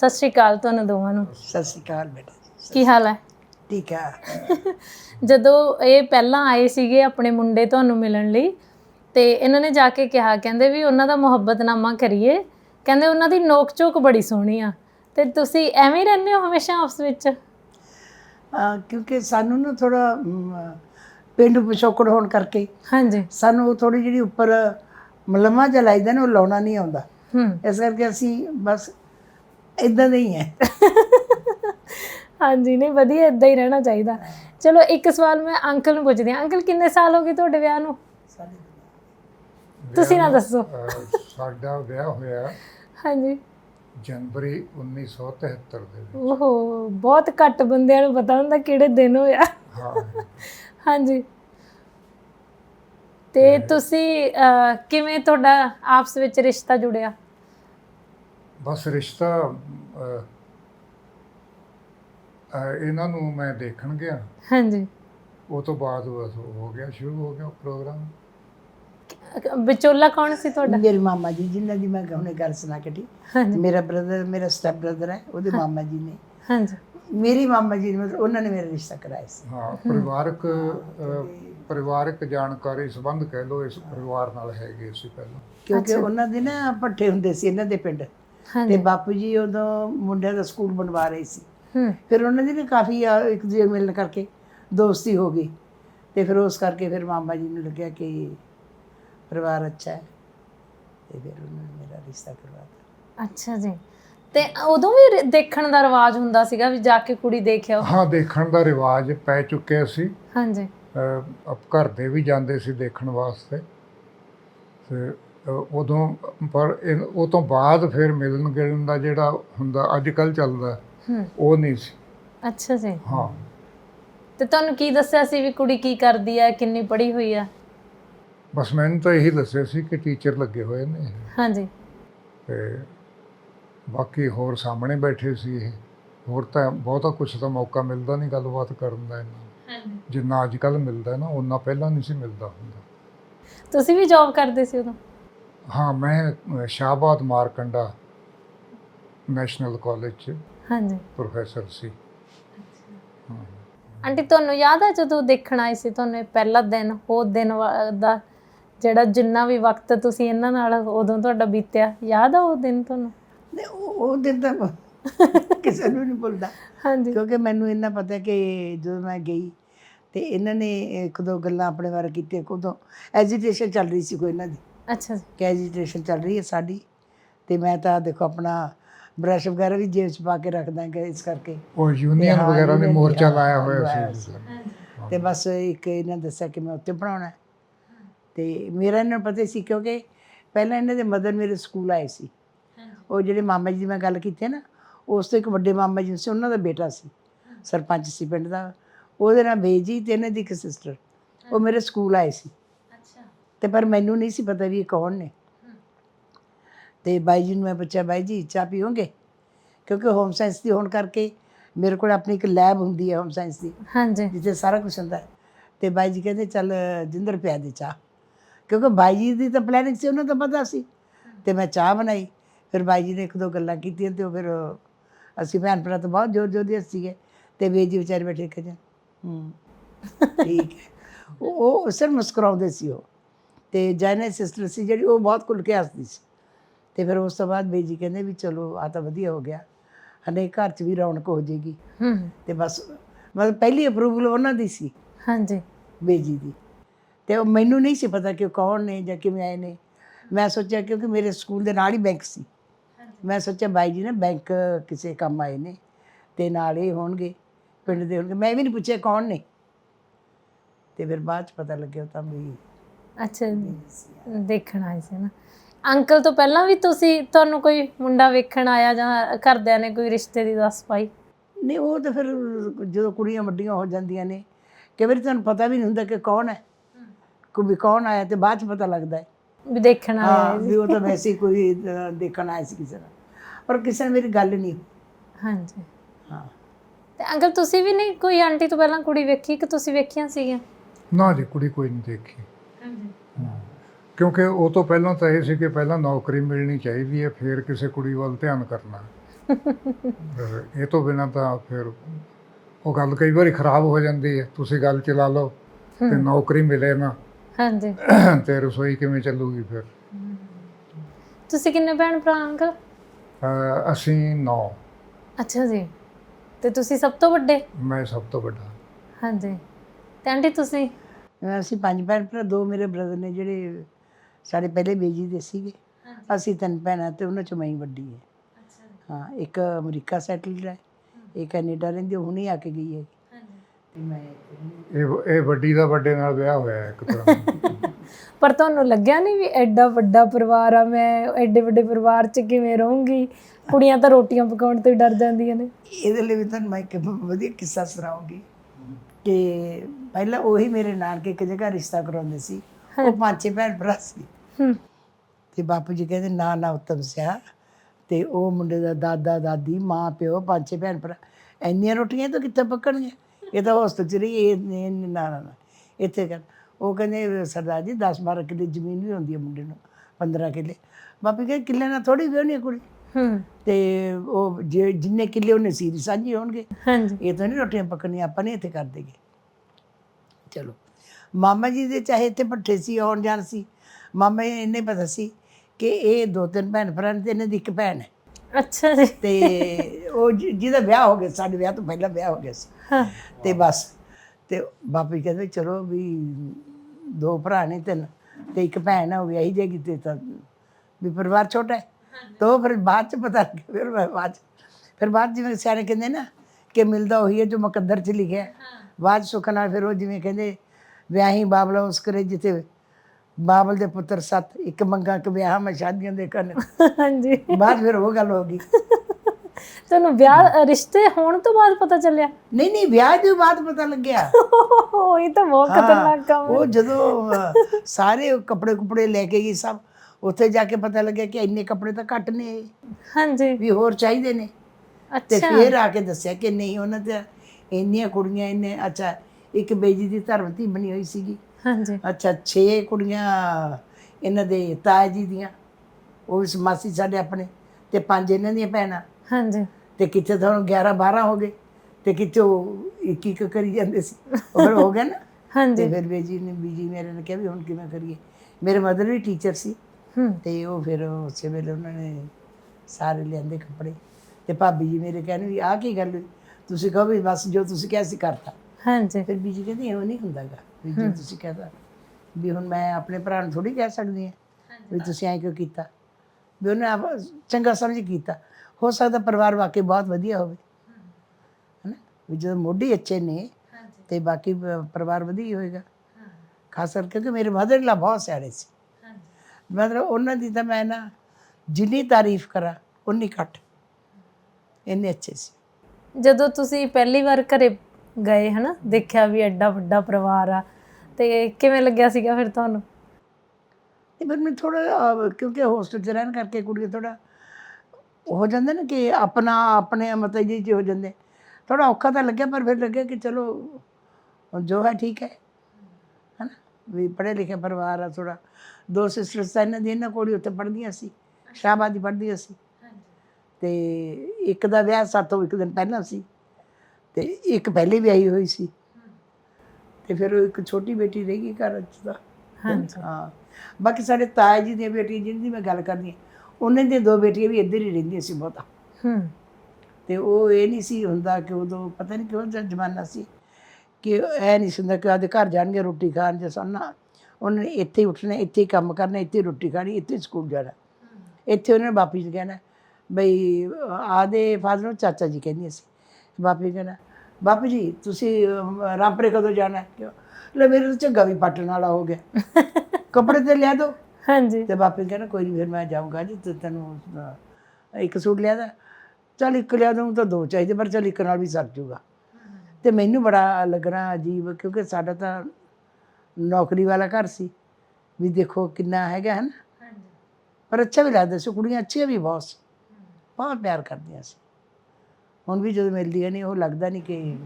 ਸਤਿ ਸ਼੍ਰੀ ਅਕਾਲ ਤੁਹਾਨੂੰ ਦੋਵਾਂ ਨੂੰ। ਸਤਿ ਸ਼੍ਰੀ ਅਕਾਲ ਬੇਟਾ ਜੀ। ਕੀ ਹਾਲ ਹੈ? ਠੀਕ ਹੈ। ਜਦੋਂ ਇਹ ਪਹਿਲਾਂ ਆਏ ਸੀਗੇ ਆਪਣੇ ਮੁੰਡੇ ਤੁਹਾਨੂੰ ਮਿਲਣ ਲਈ ਤੇ ਇਹਨਾਂ ਨੇ ਜਾ ਕੇ ਕਿਹਾ ਕਹਿੰਦੇ ਵੀ ਉਹਨਾਂ ਦਾ ਮੁਹੱਬਤਨਾਮਾ ਕਰੀਏ। ਕਹਿੰਦੇ ਉਹਨਾਂ ਦੀ ਨੋਕ ਝੋਕ ਬੜੀ ਸੋਹਣੀ ਆ। ਤੇ ਤੁਸੀਂ ਐਵੇਂ ਹੀ ਰਹਿੰਦੇ ਹੋ ਹਮੇਸ਼ਾ ਆਪਸ ਵਿੱਚ? ਕਿਉਂਕਿ ਸਾਨੂੰ ਨਾ ਥੋੜਾ ਪਿੰਡੂ ਪਿਛੋਕੜ ਹੋਣ ਕਰਕੇ ਹਾਂਜੀ। ਸਾਨੂੰ ਉਹ ਥੋੜੀ ਜਿਹੜੀ ਉੱਪਰ ਮਲਮਾ ਜਿਹਾ ਲਾਈਦਾ ਨਾ ਉਹ ਲਾਉਣਾ ਨਹੀਂ ਆਉਂਦਾ। ਹੂੰ। ਇਸ ਕਰਕੇ ਅਸੀਂ ਬਸ ਇਦਾਂ ਦੇ ਹੀ ਹੈ। ਹਾਂਜੀ ਨਹੀਂ ਵਧੀਆ ਇਦਾਂ ਹੀ ਰਹਿਣਾ ਚਾਹੀਦਾ। ਚਲੋ ਇੱਕ ਸਵਾਲ ਮੈਂ ਅੰਕਲ ਨੂੰ ਪੁੱਛਦੀ ਹਾਂ। ਅੰਕਲ ਕਿੰਨੇ ਸਾਲ ਹੋ ਗਏ ਤੁਹਾਡੇ ਵਿਆਹ ਨੂੰ? ਤੁਸੀਂ ਨਾ ਦੱਸੋ। ਸਾਡਾ ਵਿਆਹ ਹੋਇਆ ਹਾਂਜੀ। ਜਨਵਰੀ 1973 ਦੇ ਵਿੱਚ। ਓਹੋ ਬਹੁਤ ਘੱਟ ਬੰਦਿਆਂ ਨੂੰ ਪਤਾ ਹੁੰਦਾ ਕਿਹੜੇ ਦਿਨ ਹੋਇਆ। ਹਾਂ। ਹਾਂਜੀ। ਤੇ ਤੁਸੀਂ ਕਿਵੇਂ ਤੁਹਾਡਾ ਆਪਸ ਵਿੱਚ ਰਿਸ਼ਤਾ ਜੁੜਿਆ? ਬਸ ਰਿਸ਼ਤਾ ਅਹ, ਇਹਨਾਂ ਨੂੰ ਮੈਂ ਦੇਖਣ ਗਿਆ। ਹਾਂਜੀ। ਉਹ ਤੋਂ ਬਾਅਦ ਬਸ ਹੋ ਗਿਆ ਸ਼ੁਰੂ ਹੋ ਗਿਆ ਪ੍ਰੋਗਰਾਮ। ਵਿਚੋਲਾ ਕੌਣ ਸੀ ਤੁਹਾਡਾ? ਮੇਰੇ ਮਾਮਾ ਜੀ ਜਿਨ੍ਹਾਂ ਦੀ ਮੈਂ ਹੁਣੇ ਗੱਲ ਸੁਣਾ ਕੱਟੀ ਹਾਂਜੀ। ਮੇਰਾ ਬ੍ਰਦਰ ਮੇਰਾ ਸਟੈਪ ਬ੍ਰਦਰ ਹੈ ਉਹਦੇ ਮਾਮਾ ਜੀ ਨੇ। ਹਾਂਜੀ। ਮੇਰੀ ਮਾਮਾ ਜੀ ਨੇ ਮਤਲਬ ਉਹਨਾਂ ਨੇ ਮੇਰਾ ਰਿਸ਼ਤਾ ਕਰਾਇਆ ਸੀ। ਹਾਂ ਪਰਿਵਾਰਕ ਅਹ, ਪਰਿਵਾਰਕ ਜਾਣਕਾਰੀ ਸੰਬੰਧ ਕਹਿ ਲਓ ਇਸ ਪਰਿਵਾਰ ਨਾਲ ਹੈਗੇ ਸੀ ਪਹਿਲਾਂ। ਕਿਉਂਕਿ ਉਹਨਾਂ ਦੇ ਨਾ ਪੱਠੇ ਹੁੰਦੇ ਸੀ ਇਹਨਾਂ ਦੇ ਪਿੰਡ। ਤੇ ਬਾਪੂ ਜੀ ਉਦੋਂ ਮੁੰਡਿਆਂ ਦਾ ਸਕੂਲ ਬਣਵਾ ਰਹੇ ਸੀ। ਹੂੰ। ਫਿਰ ਉਹਨਾਂ ਦੀ ਨਾ ਕਾਫੀ ਇੱਕ ਦੂਜੇ ਮਿਲਣ ਕਰਕੇ ਦੋਸਤੀ ਹੋ ਗਈ। ਤੇ ਫਿਰ ਉਸ ਕਰਕੇ ਫਿਰ ਮਾਮਾ ਜੀ ਨੂੰ ਲੱਗਿਆ ਕਿ ਪਰਿਵਾਰ ਅੱਛਾ ਹੈ। ਤੇ ਫਿਰ ਉਹਨਾਂ ਨੇ ਮੇਰਾ ਰਿਸ਼ਤਾ ਕਰਵਾਤਾ ਅੱਛਾ ਜੀ। ਤੇ ਉਦੋਂ ਵੀ ਦੇਖਣ ਦਾ ਰਿਵਾਜ ਹੁੰਦਾ ਸੀਗਾ ਵੀ ਜਾ ਕੇ ਕੁੜੀ ਦੇਖਿਓ ਹਾਂ ਦੇਖਣ ਦਾ ਰਿਵਾਜ ਪੈ ਚੁੱਕਿਆ ਸੀ। ਹਾਂਜੀ। ਅਪ ਘਰ ਦੇ ਵੀ ਜਾਂਦੇ ਸੀ ਦੇਖਣ ਵਾਸਤੇ। ਤੇ ਉਦੋਂ ਪਰ ਇਹ- ਉਹ ਤੋਂ ਬਾਅਦ ਫਿਰ ਮਿਲਣ ਗਿਲਣ ਦਾ ਜਿਹੜਾ ਹੁੰਦਾ ਅੱਜ ਕੱਲ ਚੱਲਦਾ ਹੂੰ। ਉਹ ਨਹੀਂ ਸੀ। ਅੱਛਾ ਜੀ। ਹਾਂ। ਤੇ ਤੁਹਾਨੂੰ ਕੀ ਦੱਸਿਆ ਸੀ ਵੀ ਕੁੜੀ ਕੀ ਕਰਦੀ ਹੈ ਕਿੰਨੀ ਪੜ੍ਹੀ ਹੋਈ ਆ? ਬਸ ਮੈਨੂੰ ਤਾਂ ਇਹੀ ਦੱਸਿਆ ਸੀ ਕਿ ਟੀਚਰ ਲੱਗੇ ਹੋਏ ਨੇ ਇਹ। ਹਾਂਜੀ। ਤੇ ਬਾਕੀ ਹੋਰ ਸਾਹਮਣੇ ਬੈਠੇ ਸੀ ਇਹ। ਹੋਰ ਤਾਂ ਬਹੁਤਾ ਕੁਝ ਤਾਂ ਮੌਕਾ ਮਿਲਦਾ ਨਹੀਂ ਗੱਲਬਾਤ ਕਰਨ ਦਾ ਇੰਨਾ। ਹਾਂਜੀ। ਜਿੰਨਾ ਅੱਜ ਕੱਲ ਮਿਲਦਾ ਨਾ ਉਹਨਾਂ ਪਹਿਲਾਂ ਨਹੀਂ ਸੀ ਮਿਲਦਾ ਹੁੰਦਾ। ਤੁਸੀਂ ਵੀ ਜੌਬ ਕਰਦੇ ਸੀ ਉਦੋਂ? ਹਾਂ ਮੈਂ ਸ਼ਾਹਬਾਦ ਮਾਰਕੰਡਾ ਨੈਸ਼ਨਲ ਕਾਲਜ ਚ ਹਾਂਜੀ। ਪ੍ਰੋਫੈਸਰ ਸੀ। ਹਾਂ ਆਂਟੀ ਤੁਹਾਨੂੰ ਯਾਦ ਹੈ ਜਦੋਂ ਦੇਖਣ ਆਏ ਸੀ ਤੁਹਾਨੂੰ ਇਹ ਪਹਿਲਾ ਦਿਨ ਉਹ ਦਿਨ ਦਾ ਜਿਹੜਾ ਜਿੰਨਾ ਵੀ ਵਕਤ ਤੁਸੀਂ ਇਹਨਾਂ ਨਾਲ ਉਦੋਂ ਤੁਹਾਡਾ ਬੀਤਿਆ ਯਾਦ ਆ ਉਹ ਦਿਨ ਤੁਹਾਨੂੰ? ਨਹੀਂ ਉਹ ਉਹ ਦਿਨ ਤਾਂ ਕਿਸੇ ਨੂੰ ਨਹੀਂ ਭੁੱਲਦਾ। ਹਾਂਜੀ। ਕਿਉਂਕਿ ਮੈਨੂੰ ਇੰਨਾ ਪਤਾ ਕਿ ਜਦੋਂ ਮੈਂ ਗਈ ਤੇ ਇਹਨਾਂ ਨੇ ਇੱਕ ਦੋ ਗੱਲਾਂ ਆਪਣੇ ਬਾਰੇ ਕੀਤੀਆਂ ਉਦੋਂ ਐਜੀਟੇਸ਼ਨ ਚੱਲ ਰਹੀ ਸੀ ਕੋਈ ਇਹਨਾਂ ਦੀ। ਅੱਛਾ ਜੀ। ਕਿ ਐਜੀਟੇਸ਼ਨ ਚੱਲ ਰਹੀ ਹੈ ਸਾਡੀ ਤੇ ਮੈਂ ਤਾਂ ਦੇਖੋ ਆਪਣਾ ਬ੍ਰਸ਼ ਵਗੈਰਾ ਵੀ ਜੇਬ 'ਚ ਪਾ ਕੇ ਰੱਖਦਾ ਕਿ ਇਸ ਕਰਕੇ। ਉਹ ਯੂਨੀਅਨ ਵਗੈਰਾ ਨੇ ਮੋਰਚਾ ਲਾਇਆ ਹੋਇਆ ਸੀ। ਤੇ ਬਸ ਇੱਕ ਇਹਨਾਂ ਦੱਸਿਆ ਕਿ ਮੈਂ ਉੱਥੇ ਪੜਾਉਣਾ ਹੈ। ਤੇ ਮੇਰਾ ਇਹਨਾਂ ਨੂੰ ਪਤਾ ਸੀ ਕਿਉਂਕਿ ਪਹਿਲਾਂ ਇਹਨਾਂ ਦੇ ਮਦਰ ਮੇਰੇ ਸਕੂਲ ਆਏ ਸੀ। ਉਹ ਜਿਹੜੇ ਮਾਮਾ ਜੀ ਦੀ ਮੈਂ ਗੱਲ ਕੀਤੀ ਹੈ ਨਾ ਉਸ ਤੋਂ ਇੱਕ ਵੱਡੇ ਮਾਮਾ ਜੀ ਸੀ ਉਹਨਾਂ ਦਾ ਬੇਟਾ ਸੀ ਸਰਪੰਚ ਸੀ ਪਿੰਡ ਦਾ। ਉਹਦੇ ਨਾਲ ਬੇਜੀ ਤੇ ਇਹਨਾਂ ਦੀ ਇੱਕ ਸਿਸਟਰ ਉਹ ਮੇਰੇ ਸਕੂਲ ਆਏ ਸੀ। ਤੇ ਪਰ ਮੈਨੂੰ ਨਹੀਂ ਸੀ ਪਤਾ ਵੀ ਇਹ ਕੌਣ ਨੇ। ਤੇ ਬਾਈ ਜੀ ਨੂੰ ਮੈਂ ਪੁੱਛਿਆ ਬਾਈ ਜੀ ਚਾਹ ਪੀਓਗੇ? ਕਿਉਂਕਿ ਹੋਮ ਸਾਇੰਸ ਦੀ ਹੋਣ ਕਰਕੇ ਮੇਰੇ ਕੋਲ ਆਪਣੀ ਇੱਕ ਲੈਬ ਹੁੰਦੀ ਹੈ ਹੋਮ ਸਾਇੰਸ ਦੀ ਹਾਂਜੀ। ਜਿੱਥੇ ਸਾਰਾ ਕੁਝ ਹੁੰਦਾ ਹੈ। ਤੇ ਬਾਈ ਜੀ ਕਹਿੰਦੇ ਚੱਲ ਜਿੰਦਰ ਪਿਆ ਦੇ ਚਾਹ। ਕਿਉਂਕਿ ਬਾਈ ਜੀ ਦੀ ਤਾਂ ਪਲੈਨਿੰਗ ਸੀ ਉਹਨਾਂ ਤਾਂ ਪਤਾ ਸੀ। ਤੇ ਮੈਂ ਚਾਹ ਬਣਾਈ। ਫਿਰ ਬਾਈ ਜੀ ਨੇ ਇੱਕ ਦੋ ਗੱਲਾਂ ਕੀਤੀਆਂ ਤੇ ਉਹ ਫਿਰ ਅਸੀਂ ਭੈਣ ਭਰਾ ਤਾਂ ਬਹੁਤ ਜ਼ੋਰ ਜ਼ੋਰ ਦੀ ਸੀਗੇ ਤੇ ਵੇ ਜੀ ਵਿਚਾਰੇ ਬੈਠੇ ਕਿ ਹੂੰ। ਠੀਕ ਹੈ। ਉਹ ਸਿਰ ਮੁਸਕਰਾਉਂਦੇ ਸੀ ਉਹ। ਤੇ ਜਾਨੇ ਸਿਸਟਰ ਸੀ ਜਿਹੜੀ ਉਹ ਬਹੁਤ ਖੁੱਲ੍ਹ ਕੇ ਹੱਸਦੀ ਸੀ। ਤੇ ਫਿਰ ਉਸ ਤੋਂ ਬਾਅਦ ਬੇ ਜੀ ਕਹਿੰਦੇ ਵੀ ਚਲੋ ਆ ਤਾਂ ਵਧੀਆ ਹੋ ਗਿਆ। ਹਨੇ ਘਰ 'ਚ ਵੀ ਰੌਣਕ ਹੋ ਜਾਏਗੀ ਹੂੰ। ਤੇ ਬਸ ਮਤਲਬ ਪਹਿਲੀ ਅਪਰੂਵਲ ਉਹਨਾਂ ਦੀ ਸੀ। ਹਾਂਜੀ। ਬੇਜੀ ਦੀ। ਤੇ ਉਹ ਮੈਨੂੰ ਨਹੀਂ ਸੀ ਪਤਾ ਕਿ ਉਹ ਕੌਣ ਨੇ ਜਾਂ ਕਿਵੇਂ ਆਏ ਨੇ। ਮੈਂ ਸੋਚਿਆ ਕਿਉਂਕਿ ਮੇਰੇ ਸਕੂਲ ਦੇ ਨਾਲ ਹੀ ਬੈਂਕ ਸੀ। ਮੈਂ ਸੋਚਿਆ ਬਾਈ ਜੀ ਨੇ ਬੈਂਕ ਕਿਸੇ ਕੰਮ ਆਏ ਨੇ ਤੇ ਨਾਲ ਇਹ ਹੋਣਗੇ ਪਿੰਡ ਦੇ ਹੋਣਗੇ। ਮੈਂ ਵੀ ਨਹੀਂ ਪੁੱਛਿਆ ਕੌਣ ਨੇ। ਤੇ ਫਿਰ ਬਾਅਦ ਚ ਪਤਾ ਲੱਗਿਆ ਤਾਂ ਵੀ ਅੱਛਾ ਦੇਖਣ ਆਏ ਸੀ ਨਾ। ਅੰਕਲ ਤੋਂ ਪਹਿਲਾਂ ਵੀ ਤੁਸੀਂ ਤੁਹਾਨੂੰ ਕੋਈ ਮੁੰਡਾ ਵੇਖਣ ਆਇਆ ਜਾਂ ਘਰਦਿਆਂ ਨੇ ਕੋਈ ਰਿਸ਼ਤੇ ਦੀ ਦੱਸ ਪਾਈ? ਨਹੀਂ ਉਹ ਤਾਂ ਫਿਰ ਜਦੋਂ ਕੁੜੀਆਂ ਵੱਡੀਆਂ ਹੋ ਜਾਂਦੀਆਂ ਨੇ ਕਈ ਵਾਰੀ ਤੁਹਾਨੂੰ ਪਤਾ ਵੀ ਨਹੀਂ ਹੁੰਦਾ ਕਿ ਕੌਣ ਹੈ। ਕੋਈ ਵੀ ਕੌਣ ਆਇਆ ਤੇ ਬਾਅਦ ਚ ਪਤਾ ਲੱਗਦਾ ਹੈ। ਵੀ ਦੇਖਣ ਆਇਆ ਹਾਂ ਵੀ ਉਹ ਤਾਂ ਵੈਸੇ ਕੋਈ ਦੇਖਣ ਆਇਆ ਸੀ ਕਿਸੇ ਦਾ ਪਰ ਕਿਸੇ ਨੇ ਮੇਰੀ ਗੱਲ ਨਹੀਂ ਹਾਂਜੀ। ਹਾਂ। ਤੇ ਅੰਕਲ ਤੁਸੀਂ ਵੀ ਨਹੀਂ ਕੋਈ ਆਂਟੀ ਤੋਂ ਪਹਿਲਾਂ ਕੁੜੀ ਵੇਖੀ ਕਿ ਤੁਸੀਂ ਵੇਖੀਆਂ ਸੀਗੀਆਂ? ਨਾ ਜੀ ਕੁੜੀ ਕੋਈ ਨਹੀਂ ਦੇਖੀ। ਕਿਉਂਕਿ ਉਹ ਤੋਂ ਪਹਿਲਾਂ ਤਾਂ ਇਹ ਸੀ ਕਿ ਪਹਿਲਾਂ ਨੌਕਰੀ ਮਿਲਣੀ ਚਾਹੀਦੀ ਹੈ ਫਿਰ ਕਿਸੇ ਕੁੜੀ ਵੱਲ ਧਿਆਨ ਕਰਨਾ। ਇਹ ਤੋਂ ਬਿਨਾਂ ਤਾਂ ਫਿਰ ਉਹ ਗੱਲ ਕਈ ਵਾਰੀ ਖਰਾਬ ਹੋ ਜਾਂਦੀ ਹੈ। ਤੁਸੀਂ ਗੱਲ ਚਲਾ ਲਓ ਤੇ ਨੌਕਰੀ ਮਿਲੇ ਨਾ। ਹਾਂਜੀ। ਤੇ ਰਸੋਈ ਕਿਵੇਂ ਚੱਲੂਗੀ ਫਿਰ? ਤੁਸੀਂ ਕਿੰਨੇ ਭੈਣ ਭਰਾ ਅੰਕਲ? ਅਸੀਂ ਨੌ। ਅੱਛਾ ਜੀ। ਤੇ ਤੁਸੀਂ ਸਭ ਤੋਂ ਵੱਡੇ? ਮੈਂ ਸਭ ਤੋਂ ਵੱਡਾ। ਹਾਂਜੀ। ਤੇ ਆਂਟੀ ਤੁਸੀਂ? ਅਸੀਂ ਪੰਜ ਭੈਣ ਭਰਾ ਦੋ ਮੇਰੇ ਬ੍ਰਦਰ ਨੇ ਜਿਹੜੇ ਸਾਡੇ ਪਹਿਲੇ ਬੇਜੀ ਦੇ ਸੀਗੇ। ਅਸੀਂ ਤਿੰਨ ਭੈਣਾਂ ਤੇ ਉਹਨਾਂ ਚੋਂ ਮੈਂ ਹੀ ਵੱਡੀ ਹੈ। ਹਾਂ ਇੱਕ ਅਮਰੀਕਾ ਸੈਟਲਡ ਹੈ ਇੱਕ ਕੈਨੇਡਾ ਰਹਿੰਦੀ ਉਹ ਹੁਣੇ ਆ ਕੇ ਗਈ ਹੈ। ਇਹ ਇਹ ਵੱਡੀ ਦਾ ਵੱਡੇ ਨਾਲ ਵਿਆਹ ਹੋਇਆ ਇੱਕ ਤਰ੍ਹਾਂ। ਪਰ ਤੁਹਾਨੂੰ ਲੱਗਿਆ ਨਹੀਂ ਵੀ ਐਡਾ ਵੱਡਾ ਪਰਿਵਾਰ ਆ ਮੈਂ ਐਡੇ ਵੱਡੇ ਪਰਿਵਾਰ 'ਚ ਕਿਵੇਂ ਰਹੂੰਗੀ? ਕੁੜੀਆਂ ਤਾਂ ਰੋਟੀਆਂ ਪਕਾਉਣ ਤੋਂ ਹੀ ਡਰ ਜਾਂਦੀਆਂ ਨੇ। ਇਹਦੇ ਲਈ ਵੀ ਤੁਹਾਨੂੰ ਮੈਂ ਇੱਕ ਵਧੀਆ ਕਿੱਸਾ ਸੁਣਾਉਂਗੀ। ਕਿ ਪਹਿਲਾਂ ਉਹੀ ਮੇਰੇ ਨਾਨਕੇ ਇੱਕ ਜਗ੍ਹਾ ਰਿਸ਼ਤਾ ਕਰਾਉਂਦੇ ਸੀ। ਉਹ ਪੰਜ ਛੇ ਭੈਣ ਭਰਾ ਸੀ। ਹੂੰ। ਤੇ ਬਾਪੂ ਜੀ ਕਹਿੰਦੇ ਨਾ ਨਾ ਉਤਮ ਸਿਆ। ਤੇ ਉਹ ਮੁੰਡੇ ਦਾ ਦਾਦਾ ਦਾਦੀ ਮਾਂ ਪਿਓ ਪੰਜ ਛੇ ਭੈਣ ਭਰਾ ਇੰਨੀਆਂ ਰੋਟੀਆਂ ਤਾਂ ਕਿੱਥੇ ਪੱਕਣਗੀਆਂ? ਇਹ ਤਾਂ ਹੋਸਟਲ ਚ ਰਹੀ ਇਹ ਇਹ ਨੀ- ਨਾ ਨਾ ਇੱਥੇ ਕਰ। ਉਹ ਕਹਿੰਦੇ ਸਰਦਾਰ ਜੀ 10 12 ਕਿੱਲੇ ਜ਼ਮੀਨ ਵੀ ਹੁੰਦੀ ਹੈ ਮੁੰਡੇ ਨੂੰ 15 ਕਿੱਲੇ। ਬਾਪੂ ਕਹਿੰਦੇ ਕਿੱਲੇ ਨਾਲ ਥੋੜੀ ਵਿਆਹਣੀ ਹੈ ਕੁੜੀ? ਹੂੰ। ਤੇ ਉਹ ਜੇ ਜਿੰਨੇ ਕਿੱਲੇ ਉਹਨੇ ਸੀਰੀ ਸਾਂਝੀ ਹੋਣਗੇ। ਹਾਂਜੀ। ਇਹ ਤਾਂ ਨਹੀਂ ਰੋਟੀਆਂ ਪੱਕਣੀਆਂ ਆਪਾਂ ਨਹੀਂ ਇੱਥੇ ਕਰ ਦੇਗੇ। ਚਲੋ। ਮਾਮਾ ਜੀ ਦੇ ਚਾਹੇ ਇੱਥੇ ਭੱਠੇ ਸੀ ਆਉਣ ਜਾਣ ਸੀ। ਮਾਮਾ ਜੀ ਨੂੰ ਇੰਨੇ ਪਤਾ ਸੀ ਕਿ ਇਹ ਦੋ ਤਿੰਨ ਭੈਣ ਭਰਾ ਨੇ ਤੇ ਇਹਨਾਂ ਦੀ ਇੱਕ ਭੈਣ ਹੈ। ਅੱਛਾ ਜੀ। ਤੇ ਉਹ ਜਿ- ਜਿਹਦਾ ਵਿਆਹ ਹੋ ਗਿਆ ਸਾਡੇ ਵਿਆਹ ਤੋਂ ਪਹਿਲਾਂ ਵਿਆਹ ਹੋ ਗਿਆ ਸੀ। ਹਾਂ। ਤੇ ਬਸ। ਤੇ ਬਾਪੂ ਜੀ ਕਹਿੰਦੇ ਚਲੋ ਵੀ ਦੋ ਭਰਾ ਨੇ ਤਿੰਨ ਤੇ ਇੱਕ ਭੈਣ ਹੈ ਉਹ ਵਿਆਹੀ ਜਾਏਗੀ ਤੇ ਤਾਂ ਵੀ ਪਰਿਵਾਰ ਛੋਟਾ ਹੈ। ਤਾਂ ਉਹ ਫਿਰ ਬਾਅਦ ਚ ਪਤਾ ਲੱਗਿਆ ਫਿਰ ਮੈਂ ਬਾਅਦ 'ਚ- ਫਿਰ ਬਾਅਦ 'ਚ ਜਿਵੇਂ ਸਿਆਣੇ ਕਹਿੰਦੇ ਨਾ ਕਿ ਮਿਲਦਾ ਉਹੀ ਹੈ ਜੋ ਮੁਕੱਦਰ ਚ ਲਿਖਿਆ ਹੈ। ਬਾਅਦ 'ਚ ਸੁੱਖ ਨਾਲ ਫਿਰ ਉਹ ਜਿਵੇਂ ਕਹਿੰਦੇ ਵਿਆਹੀ ਬਾਬਲਾ ਉਸ ਕਰੇ ਜਿੱਥੇ ਬਾਬਲ ਦੇ ਪੁੱਤਰ ਸੱਤ ਇੱਕ ਮੰਗਾ ਕਿ ਵਿਆਹ ਮੈਂ ਸ਼ਾਦੀਆਂ ਦੇ ਕਰਨ ਹਾਂਜੀ ਬਾਅਦ ਫਿਰ ਉਹ ਗੱਲ ਹੋ ਗਈ ਤੁਹਾਨੂੰ ਵਿਆਹ ਰਿਸ਼ਤੇ ਹੋਣ ਤੋਂ ਬਾਅਦ ਪਤਾ ਚੱਲਿਆ ਨਹੀਂ ਨਹੀਂ ਵਿਆਹ ਦੀ ਬਾਅਦ ਪਤਾ ਲੱਗਿਆ ਇਹ ਤਾਂ ਬਹੁਤ ਖਤਰਨਾਕ ਕੰਮ ਹੈ ਉਹ ਜਦੋਂ ਅਹ, ਸਾਰੇ ਕੱਪੜੇ ਕੁਪੜੇ ਲੈ ਕੇ ਗਈ ਸਭ ਉੱਥੇ ਜਾ ਕੇ ਪਤਾ ਲੱਗਿਆ ਕਿ ਇੰਨੇ ਕੱਪੜੇ ਤਾਂ ਘੱਟ ਨੇ। ਹਾਂਜੀ। ਵੀ ਹੋਰ ਚਾਹੀਦੇ ਨੇ। ਤੇ ਅੱਛਾ। ਫੇਰ ਆ ਕੇ ਦੱਸਿਆ ਕਿ ਨਹੀਂ ਉਹਨਾਂ ਤੇ ਇੰਨੀਆਂ ਕੁੜੀਆਂ ਇੰਨੇ ਅੱਛਾ ਇੱਕ ਬੇਜੀ ਦੀ ਧਰਮਤੀ ਬਣੀ ਹੋਈ ਸੀਗੀ। ਹਾਂਜੀ। ਅੱਛਾ 6 ਕੁੜੀਆਂ ਇਹਨਾਂ ਦੇ ਤਾਇਆ ਜੀ ਦੀਆਂ ਉਹ ਵੀ ਮਾਸੀ ਸਾਡੇ ਆਪਣੇ ਤੇ ਪੰਜ ਇਹਨਾਂ ਦੀਆਂ ਭੈਣਾਂ। ਹਾਂਜੀ। ਤੇ ਕਿਤੇ ਤਾਂ ਹੁਣ 11 12 ਹੋ ਗਏ ਤੇ ਕਿਤੇ ਉਹ ਇੱਕ ਇੱਕ ਕਰੀ ਜਾਂਦੇ ਸੀ। ਉਹ ਫਿਰ ਹੋ ਗਿਆ ਨਾ। ਹਾਂਜੀ। ਤੇ ਫਿਰ ਬੇਜੀ ਨੇ ਬੀਜੀ ਮੇਰੇ ਨੇ ਕਿਹਾ ਵੀ ਹੁਣ ਕਿਵੇਂ ਕਰੀਏ। ਮੇਰੇ ਮਦਰ ਵੀ ਟੀਚਰ ਸੀ। ਤੇ ਉਹ ਫਿਰ ਉਸੇ ਵੇਲੇ ਉਹਨਾਂ ਨੇ ਸਾਰੇ ਲਿਆਂਦੇ ਕੱਪੜੇ ਤੇ ਭਾਬੀ ਜੀ ਮੇਰੇ ਕਹਿੰਦੇ ਵੀ ਆਹ ਕੀ ਗੱਲ ਹੋਈ ਤੁਸੀਂ ਕਹੋ ਵੀ ਬਸ ਜੋ ਤੁਸੀਂ ਕਿਹਾ ਸੀ ਕਰਤਾ ਹਾਂਜੀ ਫਿਰ ਬੀਜੀ ਕਹਿੰਦੀ ਇਹੋ ਨਹੀਂ ਹੁੰਦਾਗਾ ਵੀ ਜੋ ਤੁਸੀਂ ਕਹਤਾ ਵੀ ਹੁਣ ਮੈਂ ਆਪਣੇ ਭਰਾ ਨੂੰ ਥੋੜੀ ਕਹਿ ਸਕਦੀ ਹਾਂ ਵੀ ਤੁਸੀਂ ਐਂ ਕਿਉਂ ਕੀਤਾ ਵੀ ਉਹਨੇ ਆਪ ਚੰਗਾ ਸਮਝ ਕੀਤਾ ਹੋ ਸਕਦਾ ਪਰਿਵਾਰ ਵਾਕਈ ਬਹੁਤ ਵਧੀਆ ਹੋਵੇ ਹੈਨਾ ਵੀ ਜਦੋਂ ਮੋਢੀ ਅੱਛੇ ਨੇ ਤੇ ਬਾਕੀ ਪ- ਪਰਿਵਾਰ ਵਧੀਆ ਹੀ ਹੋਏਗਾ ਖਾਸ ਕਰਕੇ ਕਿਉਂਕਿ ਮੇਰੇ ਮਦਰ ਲਾ ਬਹੁਤ ਸਿਆਣੇ ਸੀ ਮਤਲਬ ਉਹਨਾਂ ਦੀ ਤਾਂ ਮੈਂ ਨਾ ਜਿੰਨੀ ਤਾਰੀਫ ਕਰਾਂ ਉਨੀ ਘੱਟ। ਇੰਨੇ ਅੱਛੇ ਸੀ। ਜਦੋਂ ਤੁਸੀਂ ਪਹਿਲੀ ਵਾਰ ਘਰੇ ਗਏ ਹਨਾ ਦੇਖਿਆ ਵੀ ਐਡਾ ਵੱਡਾ ਪਰਿਵਾਰ ਆ ਤੇ ਕਿਵੇਂ ਲੱਗਿਆ ਸੀਗਾ ਫਿਰ ਤੁਹਾਨੂੰ? ਤੇ ਫਿਰ ਮੈਂ ਥੋੜਾ ਕਿਉਂਕਿ ਹੋਸਟਲ 'ਚ ਰਹਿਣ ਕਰਕੇ ਕੁੜੀ ਥੋੜਾ ਹੋ ਜਾਂਦਾ ਨਾ ਕਿ ਆਪਣਾ ਆਪਣੇ ਮਤਲਬ ਜੀ ਹੋ ਜਾਂਦੇ। ਥੋੜਾ ਔਖਾ ਤਾਂ ਲੱਗਿਆ ਪਰ ਫਿਰ ਲੱਗਿਆ ਕਿ ਚਲੋ ਜੋ ਹੈ ਠੀਕ ਹੈ। ਵੀ ਪੜ੍ਹੇ ਲਿਖੇ ਪਰਿਵਾਰ ਆ ਥੋੜਾ ਦੋ ਸਿਸਟਰਸ ਤਾਂ ਇਹਨਾਂ ਦੀ ਇਹਨਾਂ ਕੋਲ ਹੀ ਉੱਥੇ ਪੜ੍ਹਦੀਆਂ ਸੀ ਸ਼ਾਹਬਾਦੀ ਪੜ੍ਹਦੀਆਂ ਸੀ। ਤੇ ਇੱਕ ਦਾ ਵਿਆਹ ਸਾਤੋਂ ਇੱਕ ਦਿਨ ਪਹਿਲਾਂ ਸੀ ਤੇ ਇੱਕ ਪਹਿਲੇ ਵਿਆਹੀ ਹੋਈ ਸੀ। ਤੇ ਫਿਰ ਉਹ ਇੱਕ ਛੋਟੀ ਬੇਟੀ ਰਹਿ ਗਈ ਘਰ 'ਚ ਦਾ। ਹਾਂ। ਬਾਕੀ ਸਾਡੇ ਤਾਇਆ ਜੀ ਦੀਆਂ ਬੇਟੀਆਂ ਜਿਹਨਾਂ ਦੀ ਮੈਂ ਗੱਲ ਕਰਦੀ ਹਾਂ ਉਹਨਾਂ ਦੀਆਂ ਦੋ ਬੇਟੀਆਂ ਵੀ ਇੱਧਰ ਹੀ ਰਹਿੰਦੀਆਂ ਸੀ ਬਹੁਤਾ। ਹੂੰ। ਤੇ ਉਹ ਇਹ ਨਹੀਂ ਸੀ ਹੁੰਦਾ ਕਿ ਉਦੋਂ ਪਤਾ ਨਹੀਂ ਜਿਹਾ ਜ਼ਮਾਨਾ ਸੀ। ਕਿ ਇਹ ਨਹੀਂ ਸੀ ਹੁੰਦਾ ਕਿ ਆਦੇ ਘਰ ਜਾਣਗੇ ਰੋਟੀ ਖਾਣ ਜੇ ਨਾ। ਉਹਨਾਂ ਨੇ ਇੱਥੇ ਹੀ ਉੱਠਣਾ ਇੱਥੇ ਹੀ ਕੰਮ ਕਰਨਾ ਇੱਥੇ ਰੋਟੀ ਖਾਣੀ ਇੱਥੇ ਸਕੂਲ ਜਾਣਾ। ਇੱਥੇ ਉਹਨਾਂ ਨੇ ਬਾਪੀ ਜੀ ਕਹਿਣਾ ਬਈ ਆਦੇ ਫਾਦਰ ਨੂੰ ਚਾਚਾ ਜੀ ਕਹਿੰਦੀਆਂ ਸੀ। ਬਾਪੀ ਕਹਿਣਾ ਬਾਪੂ ਜੀ ਤੁਸੀਂ ਰਾਮਪੁਰੇ ਕਦੋਂ ਜਾਣਾ? ਹੈ?" ਕਿਉਂ? ਲੈ ਮੇਰੇ ਤਾਂ ਝੱਗਾ ਵੀ ਪੱਟਣ ਵਾਲਾ ਹੋ ਗਿਆ। ਕੱਪੜੇ ਤੇ ਲਿਆ ਦੋ। ਹਾਂਜੀ। ਤੇ ਬਾਪੇ ਕਹਿੰਦਾ ਕੋਈ ਨਹੀਂ ਫਿਰ ਮੈਂ ਜਾਊਂਗਾ ਜੀ ਤੇ ਤੈਨੂੰ ਇੱਕ ਸੂਟ ਲਿਆ ਦਾ। ਚੱਲ ਇੱਕ ਲਿਆ ਦੂੰ ਤਾਂ ਦੋ ਚਾਹੀਦੇ ਪਰ ਚੱਲ ਇੱਕ ਨਾਲ ਵੀ ਸਰ ਜੂਗਾ। ਤੇ ਮੈਨੂੰ ਬੜਾ ਲੱਗਣਾ ਅਜੀਬ ਕਿਉਂਕਿ ਸਾਡਾ ਤਾਂ ਨੌਕਰੀ ਵਾਲਾ ਘਰ ਸੀ। ਵੀ ਦੇਖੋ ਕਿੰਨਾ ਹੈਗਾ ਹੈ ਨਾ ਪਰ ਅੱਛਾ ਵੀ ਲੱਗਦਾ ਸੀ ਕੁੜੀਆਂ ਅੱਛੀਆਂ ਵੀ ਬਹੁਤ ਸੀ। ਬਹੁਤ ਪਿਆਰ ਕਰਦੀਆਂ ਸੀ। ਹੁਣ ਵੀ ਜਦੋਂ ਮਿਲਦੀਆਂ ਨਹੀਂ ਉਹ ਲੱਗਦਾ ਨਹੀਂ ਕਿ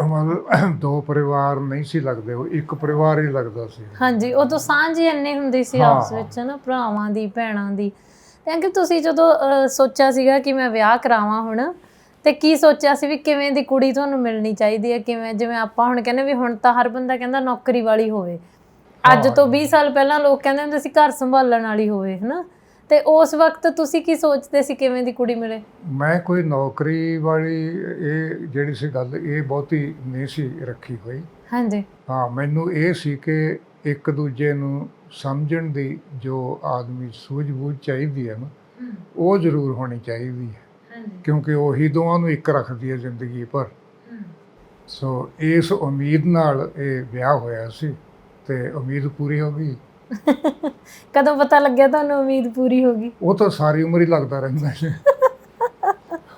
ਉਹ ਮਤਲਬ ਦੋ ਪਰਿਵਾਰ ਨਹੀਂ ਸੀ ਲੱਗਦੇ ਉਹ ਇੱਕ ਪਰਿਵਾਰ ਹੀ ਲੱਗਦਾ ਸੀ। ਹਾਂਜੀ ਉਦੋਂ ਸਾਂਝ ਹੀ ਇੰਨੀ ਹੁੰਦੀ ਸੀ ਆਪਸ ਵਿੱਚ ਨਾ ਭਰਾਵਾਂ ਦੀ ਭੈਣਾਂ ਦੀ। ਤੇ ਤੇ ਅੰਕਲ ਤੁਸੀਂ ਜਦੋਂ ਅਹ, ਸੋਚਿਆ ਸੀਗਾ ਕਿ ਮੈਂ ਵਿਆਹ ਕਰਾਵਾਂ ਹੁਣ ਤੇ ਕੀ ਸੋਚਿਆ ਸੀ ਵੀ ਕਿਵੇਂ ਦੀ ਕੁੜੀ ਤੁਹਾਨੂੰ ਮਿਲਣੀ ਚਾਹੀਦੀ ਹੈ ਕਿਵੇਂ ਜਿਵੇਂ ਆਪਾਂ ਹੁਣ ਕਹਿੰਦੇ ਵੀ ਹੁਣ ਤਾਂ ਹਰ ਬੰਦਾ ਕਹਿੰਦਾ ਨੌਕਰੀ ਵਾਲੀ ਹੋਵੇ। ਅੱਜ ਤੋਂ 20 ਸਾਲ ਪਹਿਲਾਂ ਲੋਕ ਕਹਿੰਦੇ ਹੁੰਦੇ ਸੀ ਘਰ ਸੰਭਾਲਣ ਵਾਲੀ ਹੋਵੇ ਹਨਾ? ਤੇ ਉਸ ਵਕਤ ਤੁਸੀਂ ਕੀ ਸੋਚਦੇ ਸੀ ਕਿਵੇਂ ਦੀ ਕੁੜੀ ਮਿਲੇ? ਮੈਂ ਕੋਈ ਨੌਕਰੀ ਵਾਲੀ ਇਹ ਜਿਹੜੀ ਸੀ ਗੱਲ ਇਹ ਬਹੁਤੀ ਨਹੀਂ ਸੀ ਰੱਖੀ ਹੋਈ। ਹਾਂਜੀ। ਹਾਂ ਮੈਨੂੰ ਇਹ ਸੀ ਕਿ ਇੱਕ ਦੂਜੇ ਨੂੰ ਸਮਝਣ ਦੀ ਜੋ ਆਦਮੀ ਸੂਝ-ਬੂਝ ਚਾਹੀਦੀ ਹੈ ਨਾ ਉਹ ਜ਼ਰੂਰ ਹੋਣੀ ਚਾਹੀਦੀ ਹੈ। ਕਿਉਂਕਿ ਉਹੀ ਦੋਵਾਂ ਨੂੰ ਇੱਕ ਰੱਖਦੀ ਹੈ ਜ਼ਿੰਦਗੀ ਭਰ। ਸੋ ਇਸ ਉਮੀਦ ਨਾਲ ਇਹ ਵਿਆਹ ਹੋਇਆ ਸੀ ਤੇ ਉਮੀਦ ਪੂਰੀ ਹੋ ਗਈ। ਕਦੋਂ ਪਤਾ ਲੱਗਿਆ ਤੁਹਾਨੂੰ ਉਮੀਦ ਪੂਰੀ ਹੋ ਗਈ? ਉਹ ਤਾਂ ਸਾਰੀ ਉਮਰ ਹੀ ਲੱਗਦਾ ਰਹਿੰਦਾ ਹੈ।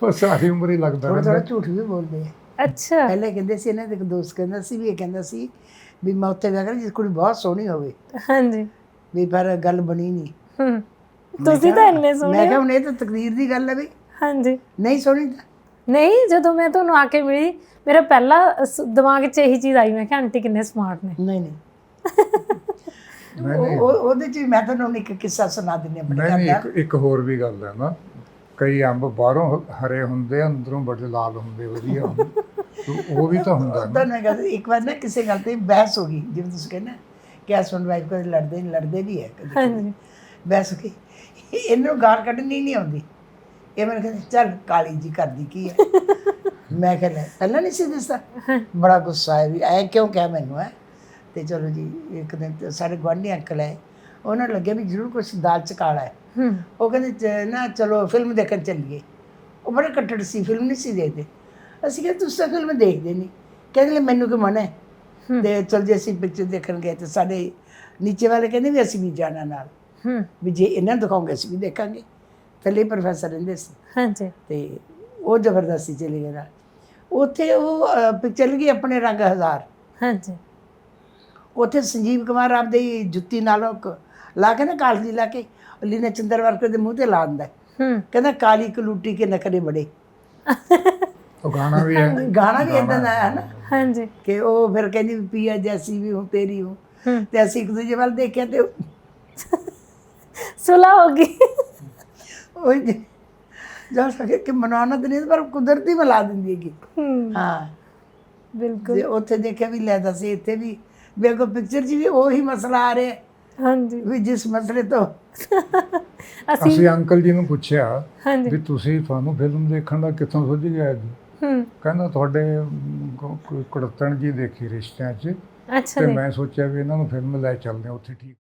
ਉਹ ਸਾਰੀ ਉਮਰ ਹੀ ਲੱਗਦਾ ਥੋੜਾ ਥੋੜਾ ਰਹਿੰਦਾ ਝੂਠ ਵੀ ਬੋਲਦੇ ਆ। ਅੱਛਾ। ਪਹਿਲੇ ਕਹਿੰਦੇ ਸੀ ਇਹਨਾਂ ਦੇ ਇੱਕ ਦੋਸਤ ਕਹਿੰਦਾ ਸੀ ਵੀ ਇਹ ਕਹਿੰਦਾ ਸੀ ਵੀ ਮੈਂ ਉੱਥੇ ਵਿਆਹ ਕਰਾਂ ਜਿਸ ਕੁੜੀ ਬਹੁਤ ਸੋਹਣੀ ਹੋਵੇ। ਹਾਂਜੀ। ਵੀ ਪਰ ਗੱਲ ਬਣੀ ਨਹੀਂ। ਹੂੰ। ਮੈਂ ਤੁਸੀਂ ਤਾਂ ਕਿਹਾ- ਇੰਨੇ ਮੈਂ ਸੋਹਣੇ ਕਿਹਾ ਹੋ। ਹੁਣ ਇਹ ਤਾਂ ਤਕਦੀਰ ਦੀ ਗੱਲ ਹੈ ਵੀ ਹਾਂਜੀ। ਨਹੀਂ ਸੋਹਣੀ ਤਾਂ। ਨਹੀਂ ਜਦੋਂ ਮੈਂ ਤੁਹਾਨੂੰ ਆ ਕੇ ਮਿਲੀ ਮੇਰਾ ਪਹਿਲਾ ਸ- ਦਿਮਾਗ 'ਚ ਇਹੀ ਚੀਜ਼ ਆਈ ਮੈਂ ਕਿਹਾ ਆਂਟੀ ਕਿੰਨੇ ਸਮਾਰਟ ਨੇ। ਨਹੀਂ ਨਹੀਂ। ਨਹੀਂ ਉਹ- ਨਹੀਂ। ਉਹ- ਉਹਦੇ ਚ ਵੀ ਮੈਂ ਤੁਹਾਨੂੰ ਇੱਕ ਕਿੱਸਾ ਸੁਣਾ ਦਿੰਦੀ ਹਾਂ ਨਹੀਂ ਨਹੀਂ ਘਰ ਇੱਕ ਇੱਕ ਹੋਰ ਵੀ ਗੱਲ ਹੈ ਨਾ। ਕਈ ਅੰਬ ਬਾਹਰੋਂ ਹ- ਹਰੇ ਹੁੰਦੇ ਆ, ਅੰਦਰੋਂ ਬੜੇ ਲਾਲ ਹੁੰਦੇ ਵਧੀਆ ਹੁੰਦੇ। ਤੋ ਉਹ ਵੀ ਤਾਂ ਹੁੰਦਾ ਨਾ। ਤੁਹਾਨੂੰ ਮੈਂ ਕਹਿੰਦਾ ਇੱਕ ਵਾਰ ਨਾ ਕਿਸੇ ਗੱਲ ਤੇ ਬਹਿਸ ਹੋ ਗਈ ਜਿਵੇਂ ਤੁਸੀਂ ਕਹਿੰਦੇ ਕਿ ਹਸਬੰਡ ਵਾਈਫ ਕਦੇ ਲੜਦੇ ਨਹੀਂ ਲੜਦੇ ਵੀ ਹੈ ਕਦੇ ਕਦੇ। ਹਾਂਜੀ ਬਹਿਸ ਹੋ ਗਈ। ਇਹਨੂੰ ਗਾਲ ਕੱਢਣੀ ਨਹੀਂ ਆਉਂਦੀ। ਇਹ ਮੈਨੂੰ ਕਹਿੰਦੇ ਚੱਲ ਕਾਲੀ ਜੀ ਕਰਦੀ ਕੀ ਹੈ? ਮੈਂ ਕਿਹਾ ਲੈ ਪਹਿਲਾਂ ਨਹੀਂ ਸੀ ਦਿਸਦਾ? ਬੜਾ ਗੁੱਸਾ ਆਇਆ ਵੀ ਐ ਕਿਉਂ ਕਿਹਾ ਮੈਨੂੰ ਹੈ? ਤੇ ਚਲੋ ਜੀ ਇੱਕ ਦਿਨ ਸਾਡੇ ਗੁਆਂਢੀ ਅੰਕਲ ਹੈ ਉਹਨਾਂ ਨੂੰ ਲੱਗਿਆ ਵੀ ਜ਼ਰੂਰ ਕੁਛ ਦਾਲ ਚ ਕਾਲਾ ਹੈ। ਉਹ ਕਹਿੰਦੇ ਨਾ ਚਲੋ ਫਿਲਮ ਦੇਖਣ ਚੱਲੀਏ। ਉਹ ਬੜੇ ਕੱਟੜ ਸੀ ਫਿਲਮ ਨਹੀਂ ਸੀ ਦੇਖਦੇ। ਅਸੀਂ ਕਿਹਾ ਤੁਸੀਂ ਫਿਲਮ ਦੇਖਦੇ ਨਹੀਂ। ਕਹਿੰਦੇ ਮੈਨੂੰ ਕੀ ਮਨਾ ਹੈ। ਤੇ ਚਲ ਜੇ ਅਸੀਂ ਪਿਕਚਰ ਦੇਖਣ ਗਏ ਤੇ ਸਾਡੇ ਨੀਚੇ ਵਾਲੇ ਕਹਿੰਦੇ ਵੀ ਅਸੀਂ ਵੀ ਜਾਣਾ ਨਾਲ। ਵੀ ਜੇ ਇਹਨਾਂ ਦਿਖਾਉਂਗੇ ਅਸੀਂ ਵੀ ਦੇਖਾਂਗੇ। ਥੱਲੇ ਪ੍ਰੋਫੈਸਰ ਰਹਿੰਦੇ ਸੀ। ਹਾਂਜੀ। ਤੇ ਉਹ ਜ਼ਬਰਦਸਤੀ ਚਲੇ ਗਏ ਨਾਲ। ਉੱਥੇ ਉਹ ਪਿਕਚਰ ਲੱਗੀ ਆਪਣੇ ਰੰਗ ਹਜ਼ਾਰ। ਹਾਂਜੀ। ਉੱਥੇ ਸੰਜੀਵ ਕੁਮਾਰ ਆਪਦੇ ਹੀ ਜੁੱਤੀ ਨਾਲੋਂ ਕ- ਲਾ ਕੇ ਨਾ ਕਾਲਜੀ ਲਾ ਕੇ ਲੀਨਾ ਚੰਦਰਵਰਕਰ ਦੇ ਮੂੰਹ ਤੇ ਲਾ ਦਿੰਦਾ। ਹੈ। ਹੂੰ ਕਹਿੰਦਾ ਕਾਲੀ ਕਲੂਟੀ ਕੇ ਨਖਰੇ ਬੜੇ। ਉਹ ਗਾਣਾ ਵੀ ਹੈ। ਗਾਣਾ ਵੀ ਇਦਾਂ ਦਾ ਹੈ ਨਾ। ਹਾਂਜੀ। ਕਿ ਉਹ ਫਿਰ ਕਹਿੰਦੀ ਵੀ ਪੀਆ ਜੈਸੀ ਵੀ ਹੂੰ ਤੇਰੀ ਹੂੰ। ਹੂੰ। ਤੇ ਅਸੀਂ ਇੱਕ ਦੂਜੇ ਵੱਲ ਦੇਖਿਆ ਤੇ ਸੁਲਾ ਹੋ ਗਈ। ਉਹ ਜਾ। ਸਕੇ ਕਿ ਮਨਾਉਣਾ ਤਾਂ ਨਹੀਂ ਪਰ ਕੁਦਰਤੀ ਮਿਲਾ ਦਿੰਦੀ ਹੈਗੀ। ਹੂੰ। ਹਾਂ। ਬਿਲਕੁਲ। ਤੇ ਉੱਥੇ ਦੇਖਿਆ ਵੀ ਲੈ ਦੱਸ ਇੱਥੇ ਵੀ ਵੀ ਅੱਗੋਂ ਪਿਕਚਰ 'ਚ ਵੀ ਉਹੀ ਮਸਲਾ ਆ ਰਿਹਾ। ਹੈ ਹਾਂਜੀ। ਵੀ ਜਿਸ ਮਸਲੇ ਤੋਂ ਅਸੀਂ ਅਸੀਂ ਅੰਕਲ ਜੀ ਨੂੰ ਪੁੱਛਿਆ ਹਾਂਜੀ। ਵੀ ਤੁਸੀਂ ਤੁਹਾਨੂੰ ਫਿਲਮ ਦੇਖਣ ਦਾ ਕਿੱਥੋਂ ਸੁੱਝ ਗਿਆ ਜੀ? ਹੂੰ। ਕਹਿੰਦਾ ਤੁਹਾਡੇ ਅਮ, ਕੋ- ਕੋਈ ਕੁੜੱਤਣ ਜੀ ਦੇਖੀ ਰਿਸ਼ਤਿਆਂ 'ਚ। ਅੱਛਾ ਤੇ ਜੀ। ਮੈਂ ਸੋਚਿਆ ਵੀ ਇਹਨਾਂ ਨੂੰ ਫਿਲਮ ਲੈ ਚੱਲਦੇ ਹਾਂ ਉੱਥੇ ਠੀਕ